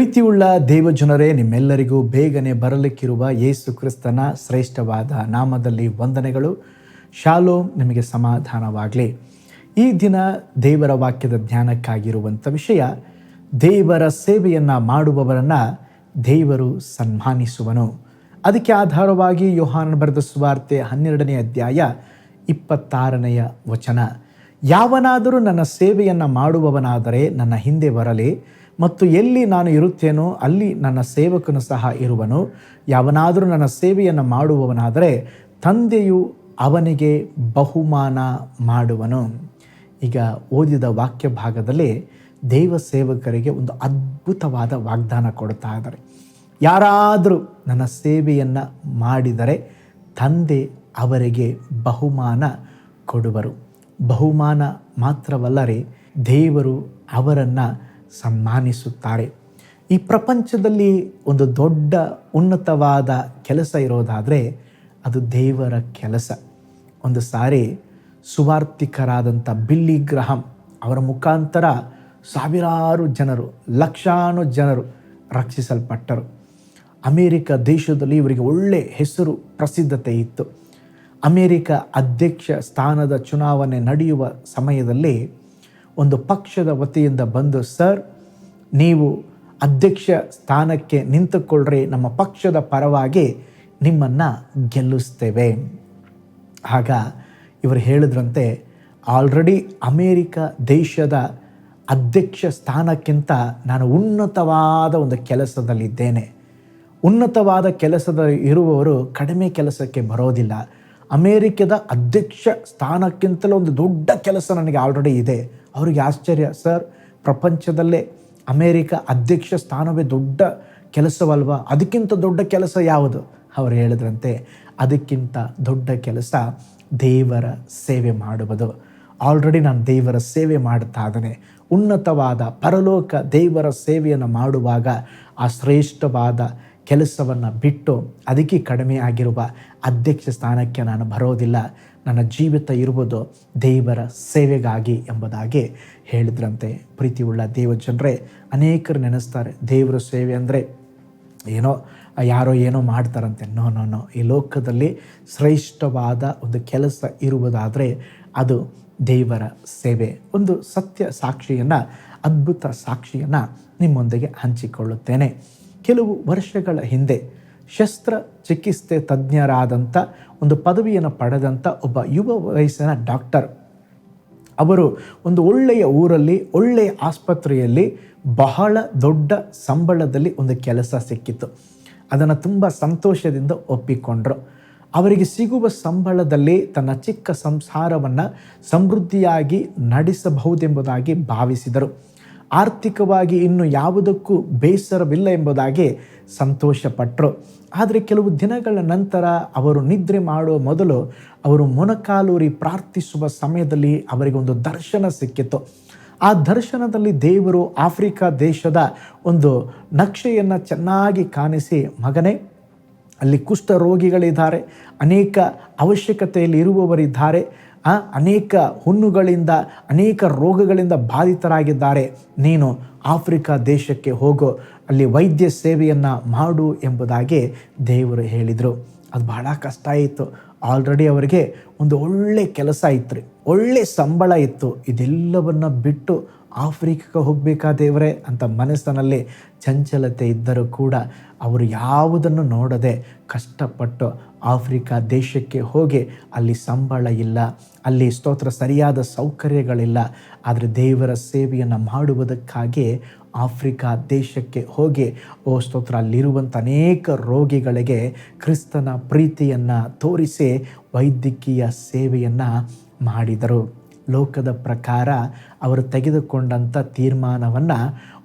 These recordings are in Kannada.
ಪ್ರೀತಿಯುಳ್ಳ ದೇವಜನರೇ, ನಿಮ್ಮೆಲ್ಲರಿಗೂ ಬೇಗನೆ ಬರಲಿಕ್ಕಿರುವ ಯೇಸು ಕ್ರಿಸ್ತನ ಶ್ರೇಷ್ಠವಾದ ನಾಮದಲ್ಲಿ ವಂದನೆಗಳು. ಶಾಲೋ ನಿಮಗೆ ಸಮಾಧಾನವಾಗಲಿ. ಈ ದಿನ ದೇವರ ವಾಕ್ಯದ ಧ್ಯಾನಕ್ಕಾಗಿರುವಂಥ ವಿಷಯ, ದೇವರ ಸೇವೆಯನ್ನು ಮಾಡುವವರನ್ನು ದೇವರು ಸನ್ಮಾನಿಸುವನು. ಅದಕ್ಕೆ ಆಧಾರವಾಗಿ ಯೋಹಾನ ಬರೆದ ಸುವಾರ್ತೆ ಹನ್ನೆರಡನೇ ಅಧ್ಯಾಯ ಇಪ್ಪತ್ತಾರನೆಯ ವಚನ. ಯಾವನಾದರೂ ನನ್ನ ಸೇವೆಯನ್ನು ಮಾಡುವವನಾದರೆ ನನ್ನ ಹಿಂದೆ ಬರಲಿ ಮತ್ತು ಎಲ್ಲಿ ನಾನು ಇರುತ್ತೇನೋ ಅಲ್ಲಿ ನನ್ನ ಸೇವಕನು ಸಹ ಇರುವನು. ಯಾವನಾದರೂ ನನ್ನ ಸೇವೆಯನ್ನು ಮಾಡುವವನಾದರೆ ತಂದೆಯು ಅವನಿಗೆ ಬಹುಮಾನ ಮಾಡುವನು. ಈಗ ಓದಿದ ವಾಕ್ಯ ಭಾಗದಲ್ಲಿ ದೇವ ಸೇವಕರಿಗೆ ಒಂದು ಅದ್ಭುತವಾದ ವಾಗ್ದಾನ ಕೊಡ್ತಾ ಇದ್ದಾರೆ. ಯಾರಾದರೂ ನನ್ನ ಸೇವೆಯನ್ನು ಮಾಡಿದರೆ ತಂದೆ ಅವರಿಗೆ ಬಹುಮಾನ ಕೊಡುವರು. ಬಹುಮಾನ ಮಾತ್ರವಲ್ಲರೆ ದೇವರು ಅವರನ್ನು ಸನ್ಮಾನಿಸುತ್ತಾರೆ ಈ ಪ್ರಪಂಚದಲ್ಲಿ ಒಂದು ದೊಡ್ಡ ಉನ್ನತವಾದ ಕೆಲಸ ಇರೋದಾದರೆ ಅದು ದೇವರ ಕೆಲಸ. ಒಂದು ಸಾರಿ ಸುವಾರ್ಥಿಕರಾದಂಥ ಬಿಲ್ಲಿ ಗ್ರಹಂ ಅವರ ಮುಖಾಂತರ ಸಾವಿರಾರು ಜನರು, ಲಕ್ಷಾನು ಜನರು ರಕ್ಷಿಸಲ್ಪಟ್ಟರು. ಅಮೇರಿಕ ದೇಶದಲ್ಲಿ ಇವರಿಗೆ ಒಳ್ಳೆ ಹೆಸರು ಪ್ರಸಿದ್ಧತೆ ಇತ್ತು. ಅಮೇರಿಕ ಅಧ್ಯಕ್ಷ ಸ್ಥಾನದ ಚುನಾವಣೆ ನಡೆಯುವ ಸಮಯದಲ್ಲಿ ಒಂದು ಪಕ್ಷದ ವತಿಯಿಂದ ಬಂದು, ಸರ್, ನೀವು ಅಧ್ಯಕ್ಷ ಸ್ಥಾನಕ್ಕೆ ನಿಂತುಕೊಳ್ಳ್ರಿ ನಮ್ಮ ಪಕ್ಷದ ಪರವಾಗಿ ನಿಮ್ಮನ್ನು ಗೆಲ್ಲಿಸ್ತೇವೆ. ಆಗ ಇವರು ಹೇಳಿದ್ರಂತೆ, ಆಲ್ರೆಡಿ ಅಮೇರಿಕ ದೇಶದ ಅಧ್ಯಕ್ಷ ಸ್ಥಾನಕ್ಕಿಂತ ನಾನು ಉನ್ನತವಾದ ಒಂದು ಕೆಲಸದಲ್ಲಿದ್ದೇನೆ. ಉನ್ನತವಾದ ಕೆಲಸದಲ್ಲಿ ಇರುವವರು ಕಡಿಮೆ ಕೆಲಸಕ್ಕೆ ಬರೋದಿಲ್ಲ. ಅಮೇರಿಕದ ಅಧ್ಯಕ್ಷ ಸ್ಥಾನಕ್ಕಿಂತಲೂ ಒಂದು ದೊಡ್ಡ ಕೆಲಸ ನನಗೆ ಆಲ್ರೆಡಿ ಇದೆ. ಅವರಿಗೆ ಆಶ್ಚರ್ಯ, ಸರ್, ಪ್ರಪಂಚದಲ್ಲೇ ಅಮೇರಿಕ ಅಧ್ಯಕ್ಷ ಸ್ಥಾನವೇ ದೊಡ್ಡ ಕೆಲಸವಲ್ವಾ? ಅದಕ್ಕಿಂತ ದೊಡ್ಡ ಕೆಲಸ ಯಾವುದು? ಅವರು ಹೇಳಿದ್ರಂತೆ, ಅದಕ್ಕಿಂತ ದೊಡ್ಡ ಕೆಲಸ ದೇವರ ಸೇವೆ ಮಾಡುವುದು. ಆಲ್ರೆಡಿ ನಾನು ದೇವರ ಸೇವೆ ಮಾಡ್ತಾ ಇದ್ದೇನೆ. ಉನ್ನತವಾದ ಪರಲೋಕ ದೇವರ ಸೇವೆಯನ್ನು ಮಾಡುವಾಗ ಆ ಶ್ರೇಷ್ಠವಾದ ಕೆಲಸವನ್ನು ಬಿಟ್ಟು ಅದಕ್ಕೆ ಕಡಿಮೆ ಆಗಿರುವ ಅಧ್ಯಕ್ಷ ಸ್ಥಾನಕ್ಕೆ ನಾನು ಬರೋದಿಲ್ಲ. ನನ್ನ ಜೀವಿತ ಇರುವುದು ದೇವರ ಸೇವೆಗಾಗಿ ಎಂಬುದಾಗಿ ಹೇಳಿದ್ರಂತೆ. ಪ್ರೀತಿಯುಳ್ಳ ದೇವ ಜನರೇ, ಅನೇಕರು ನೆನೆಸ್ತಾರೆ, ದೇವರ ಸೇವೆ ಅಂದರೆ ಏನೋ, ಯಾರೋ ಏನೋ ಮಾಡ್ತಾರಂತೆ. No no no. ಈ ಲೋಕದಲ್ಲಿ ಶ್ರೇಷ್ಠವಾದ ಒಂದು ಕೆಲಸ ಇರುವುದಾದರೆ ಅದು ದೇವರ ಸೇವೆ. ಒಂದು ಸತ್ಯ ಸಾಕ್ಷಿಯನ್ನು, ಅದ್ಭುತ ಸಾಕ್ಷಿಯನ್ನು ನಿಮ್ಮೊಂದಿಗೆ ಹಂಚಿಕೊಳ್ಳುತ್ತೇನೆ. ಕೆಲವು ವರ್ಷಗಳ ಹಿಂದೆ ಶಸ್ತ್ರ ಚಿಕಿತ್ಸೆ ತಜ್ಞರಾದಂಥ ಒಂದು ಪದವಿಯನ್ನು ಪಡೆದಂಥ ಒಬ್ಬ ಯುವ ವಯಸ್ಸಿನ ಡಾಕ್ಟರ್. ಅವರು ಒಂದು ಒಳ್ಳೆಯ ಊರಲ್ಲಿ, ಒಳ್ಳೆಯ ಆಸ್ಪತ್ರೆಯಲ್ಲಿ ಬಹಳ ದೊಡ್ಡ ಸಂಬಳದಲ್ಲಿ ಒಂದು ಕೆಲಸ ಸಿಕ್ಕಿತ್ತು. ಅದನ್ನು ತುಂಬ ಸಂತೋಷದಿಂದ ಒಪ್ಪಿಕೊಂಡರು. ಅವರಿಗೆ ಸಿಗುವ ಸಂಬಳದಲ್ಲಿ ತನ್ನ ಚಿಕ್ಕ ಸಂಸಾರವನ್ನು ಸಮೃದ್ಧಿಯಾಗಿ ನಡೆಸಬಹುದೆಂಬುದಾಗಿ ಭಾವಿಸಿದರು. ಆರ್ಥಿಕವಾಗಿ ಇನ್ನು ಯಾವುದಕ್ಕೂ ಬೇಸರವಿಲ್ಲ ಎಂಬುದಾಗಿ ಸಂತೋಷಪಟ್ಟರು ಆದರೆ ಕೆಲವು ದಿನಗಳ ನಂತರ ಅವರು ನಿದ್ರೆ ಮಾಡುವ ಮೊದಲು ಅವರು ಮೊಣಕಾಲೂರಿ ಪ್ರಾರ್ಥಿಸುವ ಸಮಯದಲ್ಲಿ ಅವರಿಗೆ ಒಂದು ದರ್ಶನ ಸಿಕ್ಕಿತ್ತು ಆ ದರ್ಶನದಲ್ಲಿ ದೇವರು ಆಫ್ರಿಕಾ ದೇಶದ ಒಂದು ನಕ್ಷೆಯನ್ನು ಚೆನ್ನಾಗಿ ಕಾಣಿಸಿ, ಮಗನೇ, ಅಲ್ಲಿ ಕುಷ್ಠ ರೋಗಿಗಳಿದ್ದಾರೆ ಅನೇಕ ಅವಶ್ಯಕತೆಯಲ್ಲಿ ಇರುವವರಿದ್ದಾರೆ ಅನೇಕ ಹುಣ್ಣುಗಳಿಂದ, ಅನೇಕ ರೋಗಗಳಿಂದ ಬಾಧಿತರಾಗಿದ್ದಾರೆ. ನೀನು ಆಫ್ರಿಕಾ ದೇಶಕ್ಕೆ ಹೋಗೋ, ಅಲ್ಲಿ ವೈದ್ಯ ಸೇವೆಯನ್ನು ಮಾಡು ಎಂಬುದಾಗಿ ದೇವರು ಹೇಳಿದರು. ಅದು ಬಹಳ ಕಷ್ಟ ಆಯಿತು ಆಲ್ರೆಡಿ ಅವರಿಗೆ ಒಂದು ಒಳ್ಳೆ ಕೆಲಸ ಇತ್ತು ಒಳ್ಳೆ ಸಂಬಳ ಇತ್ತು. ಇದೆಲ್ಲವನ್ನು ಬಿಟ್ಟು ಆಫ್ರಿಕಾಗೆ ಹೋಗಬೇಕಾ ದೇವರೇ ಅಂತ ಮನಸ್ಸಿನಲ್ಲಿ ಚಂಚಲತೆ ಇದ್ದರೂ ಕೂಡ ಅವರು ಯಾವುದನ್ನು ನೋಡದೆ ಕಷ್ಟಪಟ್ಟು ಆಫ್ರಿಕಾ ದೇಶಕ್ಕೆ ಹೋಗಿ ಅಲ್ಲಿ ಸಂಬಳ ಇಲ್ಲ, ಅಲ್ಲಿ ಸ್ತೋತ್ರ ಸರಿಯಾದ ಸೌಕರ್ಯಗಳಿಲ್ಲ. ಆದರೆ ದೇವರ ಸೇವೆಯನ್ನು ಮಾಡುವುದಕ್ಕಾಗಿ ಆಫ್ರಿಕಾ ದೇಶಕ್ಕೆ ಹೋಗಿ, ಓ ಸ್ತೋತ್ರ, ಅಲ್ಲಿರುವಂಥ ಅನೇಕ ರೋಗಿಗಳಿಗೆ ಕ್ರಿಸ್ತನ ಪ್ರೀತಿಯನ್ನು ತೋರಿಸಿ ವೈದ್ಯಕೀಯ ಸೇವೆಯನ್ನು ಮಾಡಿದರು. ಲೋಕದ ಪ್ರಕಾರ ಅವರು ತೆಗೆದುಕೊಂಡಂಥ ತೀರ್ಮಾನವನ್ನು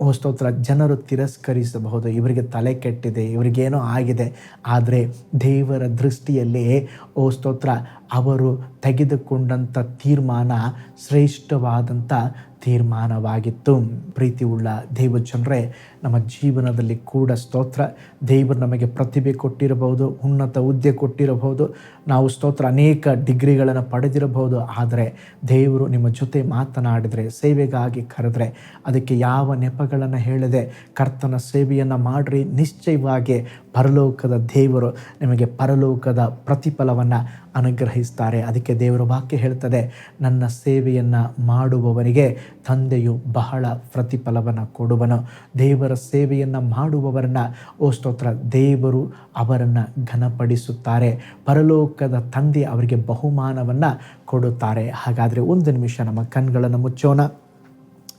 ಓ ಸ್ತೋತ್ರ, ಜನರು ತಿರಸ್ಕರಿಸಬಹುದು. ಇವರಿಗೆ ತಲೆ ಕೆಟ್ಟಿದೆ, ಇವರಿಗೇನೋ ಆಗಿದೆ. ಆದರೆ ದೇವರ ದೃಷ್ಟಿಯಲ್ಲಿ ಓ ಸ್ತೋತ್ರ ಅವರು ತೆಗೆದುಕೊಂಡಂಥ ತೀರ್ಮಾನ ಶ್ರೇಷ್ಠವಾದಂಥ ತೀರ್ಮಾನವಾಗಿತ್ತು. ಪ್ರೀತಿ ಉಳ್ಳ ದೇವಜನರೇ, ನಮ್ಮ ಜೀವನದಲ್ಲಿ ಕೂಡ ಸ್ತೋತ್ರ. ದೇವರು ನಮಗೆ ಪ್ರತಿಭೆ ಕೊಟ್ಟಿರಬಹುದು, ಉನ್ನತ ಹುದ್ದೆ ಕೊಟ್ಟಿರಬಹುದು. ನಾವು ಸ್ತೋತ್ರ ಅನೇಕ ಡಿಗ್ರಿಗಳನ್ನು ಪಡೆದಿರಬಹುದು. ಆದರೆ ದೇವರು ನಿಮ್ಮ ಜೊತೆ ಮಾತನಾಡಿದರೆ, ಸೇವೆಗಾಗಿ ಕರೆದ್ರೆ, ಅದಕ್ಕೆ ಯಾವ ನೆಪಗಳನ್ನು ಹೇಳದೆ ಕರ್ತನ ಸೇವೆಯನ್ನು ಮಾಡಿರಿ. ನಿಶ್ಚಯವಾಗಿ ಪರಲೋಕದ ದೇವರು ನಿಮಗೆ ಪರಲೋಕದ ಪ್ರತಿಫಲವನ್ನು ಅನುಗ್ರಹಿಸ್ತಾರೆ. ಅದಕ್ಕೆ ದೇವರ ವಾಕ್ಯ ಹೇಳ್ತದೆ, ನನ್ನ ಸೇವೆಯನ್ನು ಮಾಡುವವರಿಗೆ ತಂದೆಯು ಬಹಳ ಪ್ರತಿಫಲವನ್ನು ಕೊಡುವನು. ದೇವರ ಸೇವೆಯನ್ನು ಮಾಡುವವರನ್ನ, ಓ ಸ್ತೋತ್ರ, ದೇವರು ಅವರನ್ನು ಘನಪಡಿಸುತ್ತಾರೆ. ಪರಲೋಕದ ತಂದೆ ಅವರಿಗೆ ಬಹುಮಾನವನ್ನು ಕೊಡುತ್ತಾರೆ. ಹಾಗಾದರೆ ಒಂದು ನಿಮಿಷ ನಮ್ಮ ಕಣ್ಗಳನ್ನು ಮುಚ್ಚೋಣ.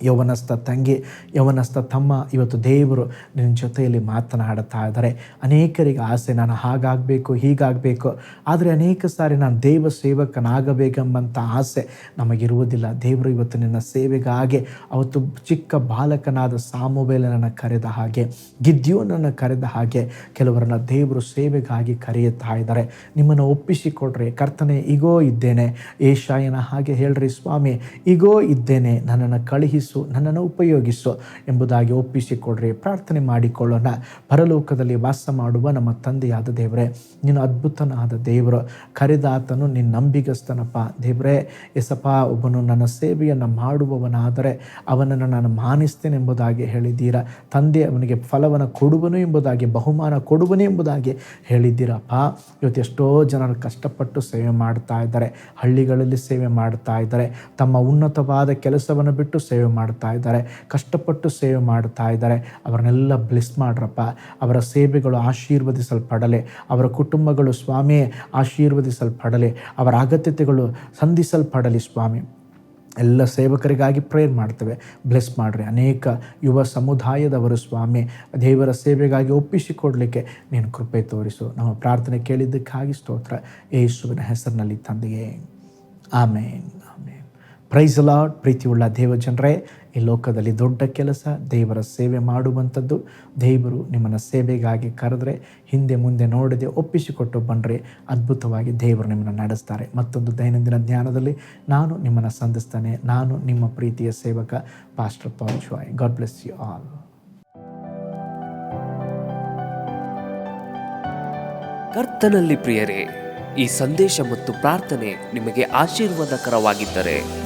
ಯೌವನಸ್ಥ ತಂಗಿ, ಯೌವನಸ್ಥ ತಮ್ಮ ಇವತ್ತು ದೇವರು ನಿನ್ನ ಜೊತೆಯಲ್ಲಿ ಮಾತನಾಡುತ್ತಾ ಇದ್ದಾರೆ. ಅನೇಕರಿಗೆ ಆಸೆ, ನಾನು ಹಾಗಾಗಬೇಕು, ಹೀಗಾಗಬೇಕು. ಆದರೆ ಅನೇಕ ಸಾರಿ ನಾನು ದೇವ ಸೇವಕನಾಗಬೇಕೆಂಬಂಥ ಆಸೆ ನಮಗಿರುವುದಿಲ್ಲ. ದೇವರು ಇವತ್ತು ನಿನ್ನ ಸೇವೆಗಾಗಿ ಅವತ್ತು ಚಿಕ್ಕ ಬಾಲಕನಾದ ಸಾಮುವೇಲನನ್ನು ಕರೆದ ಹಾಗೆ, ಗಿದ್ಯೋನನ್ನು ಕರೆದ ಹಾಗೆ ಕೆಲವರನ್ನ ದೇವರು ಸೇವೆಗಾಗಿ ಕರೆಯುತ್ತಾ ಇದ್ದಾರೆ. ನಿಮ್ಮನ್ನು ಒಪ್ಪಿಸಿಕೊಡ್ರಿ. ಕರ್ತನೆ ಈಗೋ ಇದ್ದೇನೆ. ಏಷಾಯನ ಹಾಗೆ ಹೇಳ್ರಿ, ಸ್ವಾಮಿ ಈಗೋ ಇದ್ದೇನೆ. ನನ್ನನ್ನು ಕಳುಹಿಸು ನನ್ನನ್ನು ಉಪಯೋಗಿಸು ಎಂಬುದಾಗಿ ಒಪ್ಪಿಸಿಕೊಡ್ರಿ. ಪ್ರಾರ್ಥನೆ ಮಾಡಿಕೊಳ್ಳೋಣ. ಪರಲೋಕದಲ್ಲಿ ವಾಸ ಮಾಡುವ ನಮ್ಮ ತಂದೆಯಾದ ದೇವರೇ, ನೀನು ಅದ್ಭುತನಾದ ದೇವರು. ಕರೆದಾತನು ನಿನ್ನ ನಂಬಿಗಸ್ತನಪ್ಪ. ದೇವರೇ ಎಸಪ್ಪ ಒಬ್ಬನು ನನ್ನ ಸೇವೆಯನ್ನು ಮಾಡುವವನಾದರೆ ಅವನನ್ನು ನಾನು ಮಾನಿಸ್ತೇನೆ ಎಂಬುದಾಗಿ ಹೇಳಿದ್ದೀರ? ತಂದೆ ಅವನಿಗೆ ಫಲವನ್ನು ಕೊಡುವನು ಎಂಬುದಾಗಿ, ಬಹುಮಾನ ಕೊಡುವನು ಎಂಬುದಾಗಿ ಹೇಳಿದ್ದೀರಪ್ಪ. ಇವತ್ತು ಎಷ್ಟೋ ಜನರು ಕಷ್ಟಪಟ್ಟು ಸೇವೆ ಮಾಡ್ತಾ ಇದ್ದಾರೆ. ಹಳ್ಳಿಗಳಲ್ಲಿ ಸೇವೆ ಮಾಡ್ತಾ ಇದ್ದಾರೆ. ತಮ್ಮ ಉನ್ನತವಾದ ಕೆಲಸವನ್ನು ಬಿಟ್ಟು ಸೇವೆ ಮಾಡ್ತಾ ಇದ್ದಾರೆ, ಕಷ್ಟಪಟ್ಟು ಸೇವೆ ಮಾಡ್ತಾ ಇದ್ದಾರೆ, ಅವರನ್ನೆಲ್ಲ ಬ್ಲೆಸ್ ಮಾಡ್ರಪ್ಪ. ಅವರ ಸೇವೆಗಳು ಆಶೀರ್ವದಿಸಲ್ಪಡಲೆ, ಅವರ ಕುಟುಂಬಗಳು ಸ್ವಾಮಿಯೇ ಆಶೀರ್ವದಿಸಲ್ಪಡಲೆ, ಅವರ ಅಗತ್ಯತೆಗಳು ಸಂಧಿಸಲ್ಪಡಲಿ ಸ್ವಾಮಿ. ಎಲ್ಲ ಸೇವಕರಿಗಾಗಿ ಪ್ರೇರ್ ಮಾಡ್ತೇವೆ. ಬ್ಲೆಸ್ ಮಾಡಿರಿ. ಅನೇಕ ಯುವ ಸಮುದಾಯದವರು ಸ್ವಾಮಿ, ದೇವರ ಸೇವೆಗಾಗಿ ಒಪ್ಪಿಸಿಕೊಡಲಿಕ್ಕೆ ನೀನು ಕೃಪೆ ತೋರಿಸು. ನಮ್ಮ ಪ್ರಾರ್ಥನೆ ಕೇಳಿದ್ದಕ್ಕಾಗಿ ಸ್ತೋತ್ರ. ಯೇಸುವಿನ ಹೆಸರಿನಲ್ಲಿ ತಂದೆಯೇ. ಆಮೇನ್. ಪ್ರೈಸ್ ಲಾಡ್ ಪ್ರೀತಿಯುಳ್ಳ ದೇವಜನರೇ ಈ ಲೋಕದಲ್ಲಿ ದೊಡ್ಡ ಕೆಲಸ, ದೇವರ ಸೇವೆ ಮಾಡುವಂಥದ್ದು. ದೇವರು ನಿಮ್ಮನ್ನು ಸೇವೆಗಾಗಿ ಕರೆದ್ರೆ, ಹಿಂದೆ ಮುಂದೆ ನೋಡದೆ ಒಪ್ಪಿಸಿಕೊಟ್ಟು ಬಂದರೆ ಅದ್ಭುತವಾಗಿ ದೇವರು ನಿಮ್ಮನ್ನು ನಡೆಸ್ತಾರೆ. ಮತ್ತೊಂದು ದೈನಂದಿನ ಧ್ಯಾನದಲ್ಲಿ, ನಾನು ನಿಮ್ಮನ್ನು ಸಂಧಿಸ್ತಾನೆ, ನಾನು ನಿಮ್ಮ ಪ್ರೀತಿಯ ಸೇವಕ pastor Paul Joy God bless you all ಕರ್ತನಲ್ಲಿ ಪ್ರಿಯರೇ, ಈ ಸಂದೇಶ ಮತ್ತು ಪ್ರಾರ್ಥನೆ ನಿಮಗೆ ಆಶೀರ್ವಾದಕರವಾಗಿದ್ದರೆ